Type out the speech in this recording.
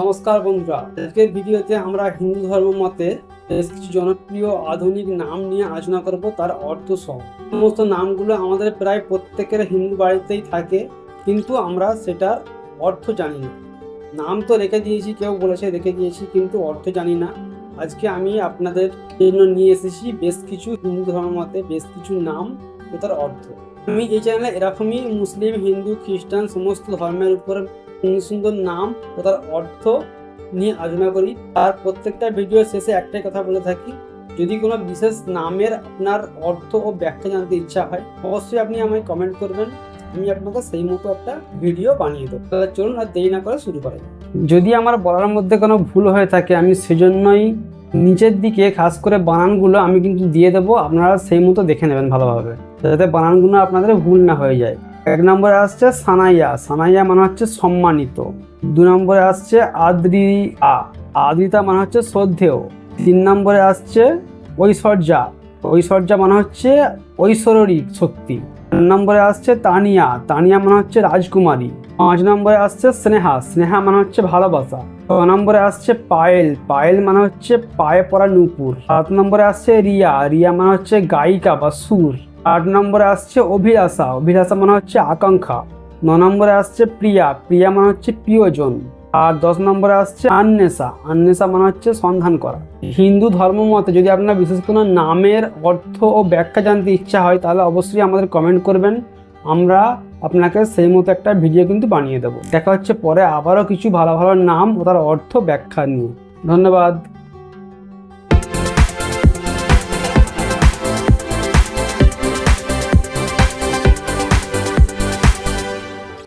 নমস্কার বন্ধুরা। আজকের ভিডিওতে আমরা হিন্দু ধর্ম মতে বেশ কিছু জনপ্রিয় আধুনিক নাম নিয়ে আলোচনা করব, তার অর্থ সহ। সমস্ত নামগুলো আমাদের প্রায় প্রত্যেকের হিন্দু বাড়িতেই থাকে, কিন্তু আমরা সেটার অর্থ জানি না। নাম তো রেখে দিয়েছি, কেউ বলেছে রেখে দিয়েছি, কিন্তু অর্থ জানি না। আজকে আমি আপনাদের জন্য নিয়ে এসেছি বেশ কিছু হিন্দু ধর্ম মতে বেশ কিছু নাম ও তার অর্থ। আমি এই চ্যানেলে এরকমই মুসলিম, হিন্দু, খ্রিস্টান, সমস্ত ধর্মের উপর সুন্দর নাম ও তার অর্থ নিয়ে আলোচনা করি। আর প্রত্যেকটা ভিডিওর শেষে একটাই কথা বলে থাকি, যদি কোনো বিশেষ নামের আপনার অর্থ ও ব্যাখ্যা জানতে ইচ্ছা হয়, অবশ্যই আপনি আমায় কমেন্ট করবেন। আমি আপনাকে সেই মতো একটা ভিডিও বানিয়ে দেবো। তাহলে চলুন আর দেরি না করে শুরু করা যাক। যদি আমার বলার মধ্যে কোনো ভুল হয়ে থাকে, আমি সেজন্যই নিচের দিকে খাস করে বানানগুলো আমি কিন্তু দিয়ে দেবো। আপনারা সেই মতো দেখে নেবেন ভালোভাবে, যাতে বানানগুলো আপনাদের ভুল না হয়ে যায়। এক নম্বরে আসছে সানাইয়া। সানাইয়া মানে হচ্ছে সম্মানিত। দু নম্বরে আসছে আদ্রিয়া। আদ্রিতা মানে হচ্ছে শ্রদ্ধেয়। তিন নম্বরে আসছে ঐশ্বর্যা। ঐশ্বর্যা মানে হচ্ছে ঐশ্বরিক শক্তি। চার নম্বরে আসছে তানিয়া। তানিয়া মানে হচ্ছে রাজকুমারী। পাঁচ নম্বরে আসছে স্নেহা। স্নেহা মানে হচ্ছে ভালোবাসা। ছ নম্বরে আসছে পায়েল। পায়েল মানে হচ্ছে পায়ে পড়া নূপুর। সাত নম্বরে আসছে রিয়া। রিয়া মানে হচ্ছে গায়িকা বা সুর। আট নম্বরে আসছে অভিলাষা। অভিলাষা মানে হচ্ছে আকাঙ্ক্ষা। ন নম্বরে আসছে প্রিয়া। প্রিয়া মানে হচ্ছে প্রিয়জন। আর দশ নম্বরে আসছে আন্নেসা আন্নেসা মানে হচ্ছে সন্ধান করা। হিন্দু ধর্ম মতে যদি আপনার বিশেষ কোনো নামের অর্থ ও ব্যাখ্যা জানতে ইচ্ছা হয়, তাহলে অবশ্যই আমাদের কমেন্ট করবেন। আমরা আপনাকে সেই মতো একটা ভিডিও কিন্তু বানিয়ে দেবো। দেখা হচ্ছে পরে আবারও কিছু ভালো ভালো নাম ও তার অর্থ ব্যাখ্যা নিয়ে। ধন্যবাদ।